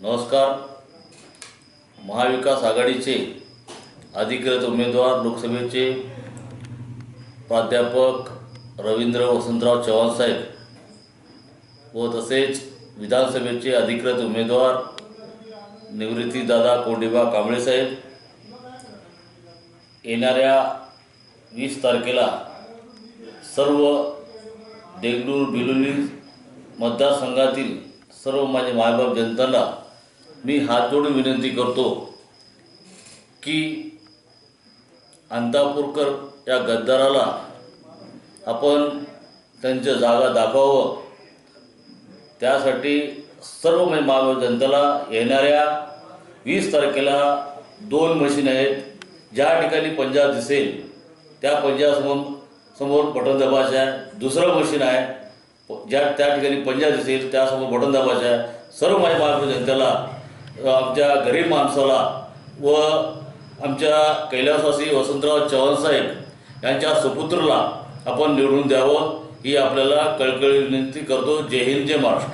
नमस्कार. महाविकास आघाडीचे अधिकृत उमेदवार लोकसभेचे प्राध्यापक रवींद्र वसंतराव चव्हाण साहेब व तसेच विधानसभेचे अधिकृत उमेदवार निवृत्तीदादा कोंडिबा कांबळे साहेब. येणाऱ्या वीस तारखेला सर्व देगलूर बिलोली मतदारसंघातील सर्व माझे मायबाप जनताला मी हात जोडून विनंती करतो की अंतापूरकर या गद्दाराला आपण त्यांच्या जागा दाखवावं. त्यासाठी सर्व म्हणजे मायबाप जनतेला येणाऱ्या वीस तारखेला दोन मशीन आहेत. ज्या ठिकाणी पंजाब दिसेल त्या पंजाबसमोर समोर बटन दाबायचं आहे. दुसरं मशीन आहे ज्या त्या ठिकाणी पंजाब दिसेल त्यासमोर बटन दाबायचं आहे. सर्व माझ्या महाराष्ट्र जनतेला आमच्या गरीब माणसाला व आमच्या कैलासवासी वसंतराव चव्हाण साहेब यांच्या सुपुत्रला आपण निवडून द्यावं ही आपल्याला कळकळी विनंती करतो. जय हिंद जय महाराष्ट्र.